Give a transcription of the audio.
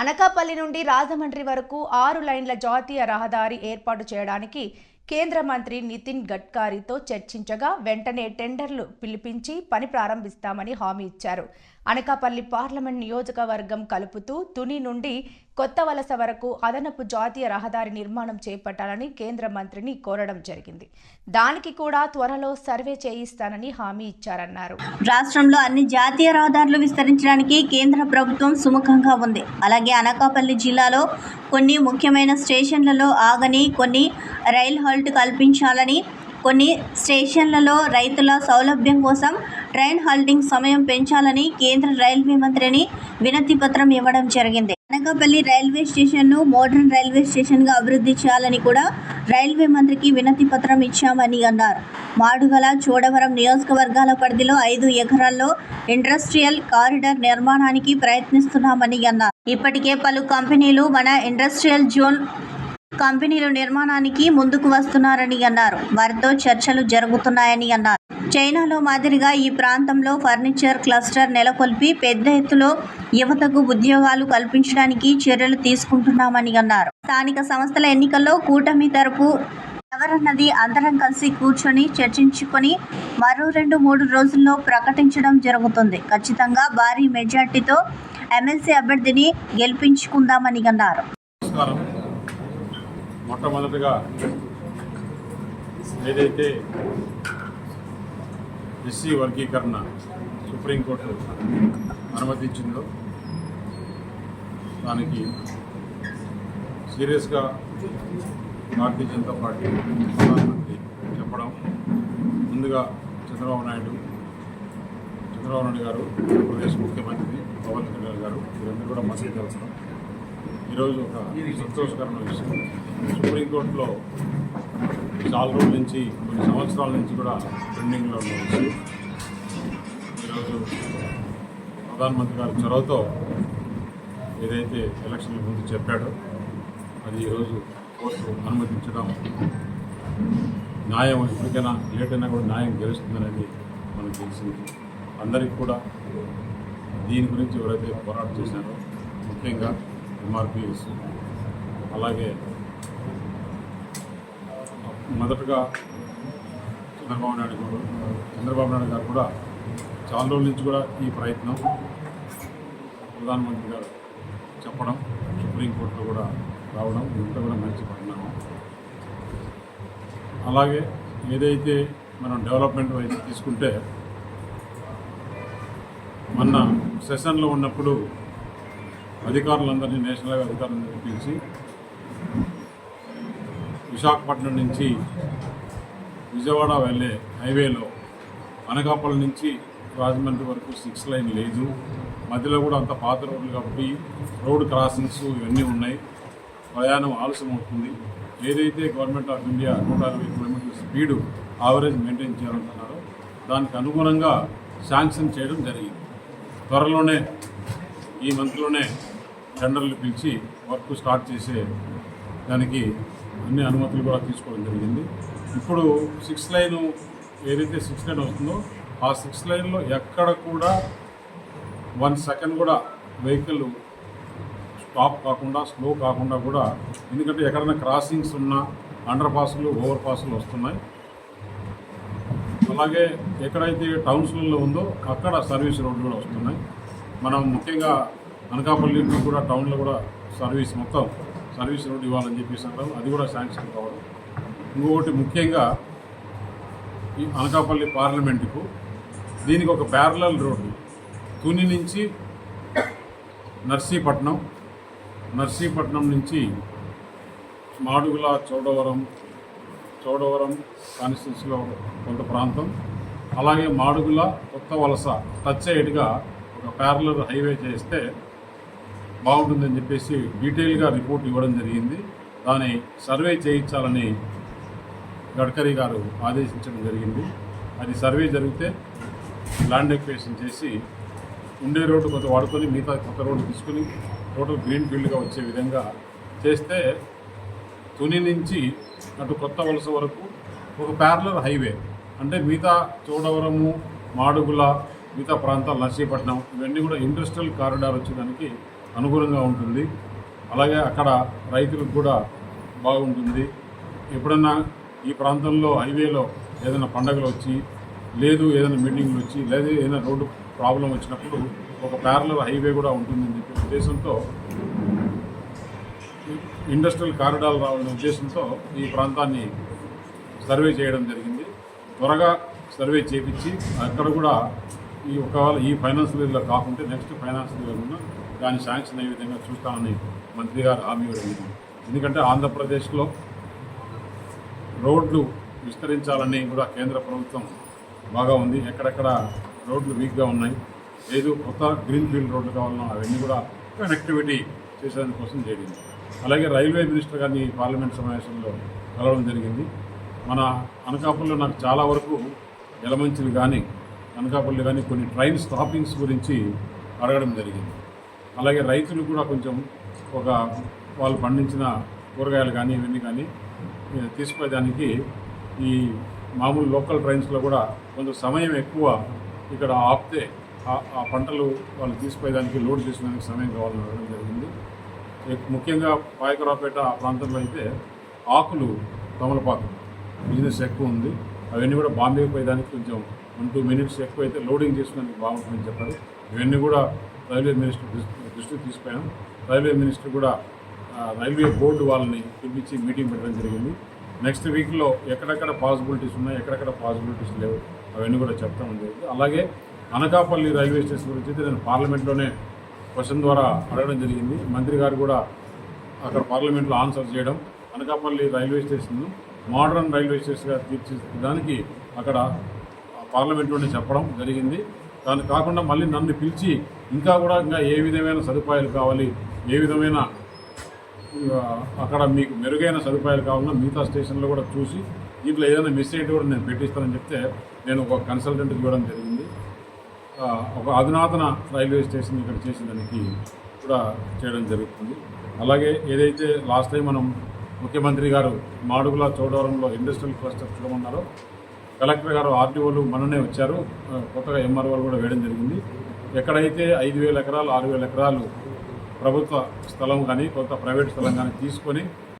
అనకాపల్లి నుండి రాజమండ్రి వరకు ఆరు లైన్ల జాతీయ రహదారి ఏర్పాటు చేయడానికి కేంద్ర మంత్రి నితిన్ గడ్కరీతో చర్చించగా వెంటనే టెండర్లు పిలిపించి పని ప్రారంభిస్తామని హామీ ఇచ్చారు. అనకాపల్లి పార్లమెంట్ నియోజకవర్గం కలుపుతూ తుని నుండి కొత్త వలస వరకు అదనపు జాతీయ రహదారి నిర్మాణం చేపట్టాలని కేంద్ర మంత్రిని కోరడం జరిగింది. దానికి కూడా త్వరలో సర్వే చేయిస్తానని హామీ ఇచ్చారన్నారు. రాష్ట్రంలో అన్ని జాతీయ రహదారులు విస్తరించడానికి కేంద్ర ప్రభుత్వం సుముఖంగా ఉంది. అలాగే అనకాపల్లి జిల్లాలో కొన్ని ముఖ్యమైన స్టేషన్లలో ఆగని కొన్ని రైల్ హాల్ట్ కల్పించాలని కొన్ని స్టేషన్లలో రైతుల సౌలభ్యం కోసం ట్రైన్ హాల్టింగ్ సమయం పెంచాలని కేంద్ర రైల్వే మంత్రిని వినతి పత్రం ఇవ్వడం జరిగింది. అనకాపల్లి రైల్వే స్టేషన్ను మోడర్న్ రైల్వే స్టేషన్గా అభివృద్ధి చేయాలని కూడా రైల్వే మంత్రికి వినతి పత్రం ఇచ్చామని అన్నారు. మాడుగల చోడవరం నియోజకవర్గాల పరిధిలో ఐదు ఎకరాల్లో ఇండస్ట్రియల్ కారిడార్ నిర్మాణానికి ప్రయత్నిస్తున్నామని అన్నారు. ఇప్పటికే పలు కంపెనీలు మన ఇండస్ట్రియల్ జోన్ కంపెనీలు నిర్మాణానికి ముందుకు వస్తున్నారని అన్నారు. వారితో చర్చలు జరుగుతున్నాయని అన్నారు. చైనాలో మాదిరిగా ఈ ప్రాంతంలో ఫర్నిచర్ క్లస్టర్ నెలకొల్పి పెద్ద ఎత్తులో యువతకు ఉద్యోగాలు కల్పించడానికి చర్యలు తీసుకుంటున్నామని అన్నారు. స్థానిక సంస్థల ఎన్నికల్లో కూటమి తరపు ఎవరన్నది అందరం కలిసి కూర్చొని చర్చించుకొని మరో రెండు మూడు రోజుల్లో ప్రకటించడం జరుగుతుంది. ఖచ్చితంగా భారీ మెజార్టీతో ఎమ్మెల్సీ అభ్యర్థిని గెలిపించుకుందామని అన్నారు. మొట్టమొదటిగా ఏదైతే ఎస్సీ వర్గీకరణ సుప్రీంకోర్టు అనుమతించిందో దానికి సీరియస్గా భారతీయ జనతా పార్టీ ప్రధానమంత్రి చెప్పడం ముందుగా చంద్రబాబు నాయుడు చంద్రబాబు నాయుడు గారు ఆంధ్రప్రదేశ్ ముఖ్యమంత్రి పవన్ కళ్యాణ్ గారు వీరందరూ కూడా మంచి అవసరం ఈరోజు ఒక సంతోషకరమైన విషయం. సుప్రీంకోర్టులో చాలా రోజుల నుంచి కొన్ని సంవత్సరాల నుంచి కూడా పెండింగ్లో ఉన్న విషయం. ఈరోజు ప్రధానమంత్రి గారి చొరవతో ఏదైతే ఎలక్షన్ల ముందు చెప్పాడో అది ఈరోజు కోర్టు అనుమతించడం న్యాయం ఎప్పటికైనా లేట్ అయినా కూడా న్యాయం గెలుస్తుందనేది మనకు తెలిసింది. అందరికీ కూడా దీని గురించి ఎవరైతే పోరాటం చేశారో ముఖ్యంగా ఎంఆర్పిఎస్ అలాగే మొదటగా చంద్రబాబు నాయుడు గారు చంద్రబాబు నాయుడు గారు కూడా చాలా రోజుల నుంచి కూడా ఈ ప్రయత్నం ప్రధానమంత్రి గారు చెప్పడం సుప్రీంకోర్టులో కూడా రావడం ఇంత కూడా మంచి పరిణామం. అలాగే ఏదైతే మనం డెవలప్మెంట్ వైపు తీసుకుంటే మొన్న సెషన్లో ఉన్నప్పుడు అధికారులందరినీ నేషనల్ హైవే అధికారులందరినీ పిలిచి విశాఖపట్నం నుంచి విజయవాడ వెళ్ళే హైవేలో అనకాపల్లి నుంచి రాజమండ్రి వరకు సిక్స్ లైన్ లేదు. మధ్యలో కూడా అంత పాత రోడ్లు కాబట్టి రోడ్ క్రాసింగ్స్ ఇవన్నీ ఉన్నాయి. ప్రయాణం ఆలస్యం అవుతుంది ఏదైతే గవర్నమెంట్ ఆఫ్ ఇండియా నూట అరవై కిలోమీటర్ల స్పీడు ఆవరేజ్ మెయింటైన్ చేయాలంటున్నారో దానికి అనుగుణంగా శాంక్షన్ చేయడం జరిగింది. త్వరలోనే ఈ మంత్లోనే టెండర్లు పిలిచి వర్క్ స్టార్ట్ చేసే దానికి అన్ని అనుమతులు కూడా తీసుకోవడం జరిగింది. ఇప్పుడు సిక్స్ లైన్ ఏదైతే సిక్స్ లైన్ వస్తుందో ఆ సిక్స్ లైన్లో ఎక్కడ కూడా వన్ సెకండ్ కూడా వెహికల్ స్టాప్ కాకుండా స్లో కాకుండా కూడా ఎందుకంటే ఎక్కడైనా క్రాసింగ్స్ ఉన్నా అండర్ పాసులు ఓవర్ పాసులు వస్తున్నాయి. అలాగే ఎక్కడైతే టౌన్స్లలో ఉందో అక్కడ సర్వీస్ రోడ్లు కూడా వస్తున్నాయి. మనం ముఖ్యంగా అనకాపల్లి కూడా టౌన్లో కూడా సర్వీస్ మొత్తం సర్వీస్ రోడ్ ఇవ్వాలని చెప్పేసి అంటారు. అది కూడా శాంక్షన్ కావడం. ఇంకొకటి ముఖ్యంగా ఈ అనకాపల్లి పార్లమెంటుకు దీనికి ఒక ప్యారలల్ రోడ్డు. తుని నుంచి నర్సీపట్నం నర్సీపట్నం నుంచి మాడుగుల చోడవరం చోడవరం కాన్స్టిట్యూన్సీలో కొంత ప్రాంతం. అలాగే మాడుగుల కొత్త వలస టచ్ సైడ్గా ఒక ప్యారలర్ హైవే చేస్తే బాగుంటుందని చెప్పేసి డీటెయిల్గా రిపోర్ట్ ఇవ్వడం జరిగింది. దాని సర్వే చేయించాలని గడ్కరీ గారు ఆదేశించడం జరిగింది. అది సర్వే జరిగితే ల్యాండ్ ఎక్వేషన్ చేసి ఉండే రోడ్డు కొంత వాడుకొని మిగతా కొత్త రోడ్డు తీసుకుని టోటల్ గ్రీన్ ఫీల్డ్గా వచ్చే విధంగా చేస్తే తుని నుంచి అటు కొత్త వలస వరకు ఒక ప్యారలర్ హైవే అంటే మిగతా చోడవరము మాడుగుల మిగతా ప్రాంతాలు నర్సీపట్నం ఇవన్నీ కూడా ఇండస్ట్రియల్ కారిడార్ వచ్చేదానికి అనుకూలంగా ఉంటుంది. అలాగే అక్కడ రైతులకు కూడా బాగుంటుంది. ఎప్పుడన్నా ఈ ప్రాంతంలో హైవేలో ఏదైనా పండగలు వచ్చి లేదు ఏదైనా మీటింగ్లు వచ్చి లేదా ఏదైనా రోడ్డు ప్రాబ్లం వచ్చినప్పుడు ఒక ప్యారలర్ హైవే కూడా ఉంటుందని చెప్పే ఉద్దేశంతో ఇండస్ట్రియల్ కారిడార్ రావాలనే ఉద్దేశంతో ఈ ప్రాంతాన్ని సర్వే చేయడం జరిగింది. త్వరగా సర్వే చేపించి అక్కడ కూడా ఈ ఒకవేళ ఈ ఫైనాన్షియల్ ఇయర్లో కాకుంటే నెక్స్ట్ ఫైనాన్షియల్ ఇయర్ ఉన్న దాన్ని శాంక్షన్ అయ్యే విధంగా చూస్తామని మంత్రి గారు హామీ ఇవ్వడం. ఎందుకంటే ఆంధ్రప్రదేశ్లో రోడ్లు విస్తరించాలని కూడా కేంద్ర ప్రభుత్వం బాగా ఉంది. ఎక్కడెక్కడ రోడ్లు వీక్గా ఉన్నాయి లేదు కొత్త గ్రీన్ ఫీల్డ్ రోడ్లు కావాలన్నా అవన్నీ కూడా కనెక్టివిటీ చేసేదానికోసం జరిగింది. అలాగే రైల్వే మినిస్టర్ గారిని పార్లమెంట్ సమావేశంలో కలవడం జరిగింది. మన అనకాపల్లిలో నాకు చాలా వరకు ఎలమంచులు కానీ అనకాపల్లి కానీ కొన్ని ట్రైన్ స్టాపింగ్స్ గురించి అడగడం జరిగింది. అలాగే రైతులు కూడా కొంచెం ఒక వాళ్ళు పండించిన కూరగాయలు కానీ ఇవన్నీ కానీ తీసుకుపోయేదానికి ఈ మామూలు లోకల్ ట్రైన్స్లో కూడా కొంచెం సమయం ఎక్కువ ఇక్కడ ఆపితే ఆ- పంటలు వాళ్ళు తీసుకుపోయేదానికి లోడ్ చేసుకోవడానికి సమయం కావాలని అడగడం జరిగింది. ముఖ్యంగా పాయకరావుపేట ఆ ప్రాంతంలో అయితే ఆకులు తమలపాకు బిజినెస్ ఎక్కువ ఉంది. అవన్నీ కూడా బాంబే పోయేదానికి కొంచెం వన్ టూ మినిట్స్ ఎక్కువ అయితే లోడింగ్ చేసుకునేందుకు బాగుంటుందని చెప్పారు. ఇవన్నీ కూడా రైల్వే మినిస్టర్ దృష్టికి తీసుకుపోయాం రైల్వే మినిస్టర్ కూడా రైల్వే బోర్డు వాళ్ళని పిలిపించి మీటింగ్ పెట్టడం జరిగింది. నెక్స్ట్ వీక్లో ఎక్కడెక్కడ పాసిబిలిటీస్ ఉన్నాయి ఎక్కడెక్కడ పాసిబిలిటీస్ లేవు అవన్నీ కూడా చెప్తామని జరిగింది. అలాగే అనకాపల్లి రైల్వే స్టేషన్ గురించి అయితే నేను పార్లమెంట్లోనే క్వశ్చన్ ద్వారా అడగడం జరిగింది. మంత్రి గారు కూడా అక్కడ పార్లమెంట్లో ఆన్సర్ చేయడం అనకాపల్లి రైల్వే స్టేషన్ను మోడర్న్ రైల్వే స్టేషన్గా తీర్చిదానికి అక్కడ పార్లమెంట్లోనే చెప్పడం జరిగింది. దాన్ని కాకుండా మళ్ళీ నన్ను పిలిచి ఇంకా కూడా ఇంకా ఏ విధమైన సదుపాయాలు కావాలి ఏ విధమైన అక్కడ మీకు మెరుగైన సదుపాయాలు కావాలన్నా మిగతా స్టేషన్లో కూడా చూసి దీంట్లో ఏదైనా మిస్ అయితే కూడా నేను పెట్టిస్తానని చెప్తే నేను ఒక కన్సల్టెంట్కి ఇవ్వడం జరిగింది. ఒక అధునాతన రైల్వే స్టేషన్ ఇక్కడ చేసేదానికి కూడా చేయడం జరుగుతుంది. అలాగే ఏదైతే లాస్ట్ టైం మనం ముఖ్యమంత్రి గారు మాడుగుల చోడవరంలో ఇండస్ట్రియల్ క్లస్టర్ చూడమన్నారో కలెక్టర్ గారు ఆర్టీఓలు మననే వచ్చారు. కొత్తగా ఎంఆర్ఓలు కూడా వేయడం జరిగింది. ఎక్కడైతే ఐదు వేల ఎకరాలు ఆరు వేల ఎకరాలు ప్రభుత్వ స్థలం కానీ కొంత ప్రైవేట్ స్థలం కానీ తీసుకొని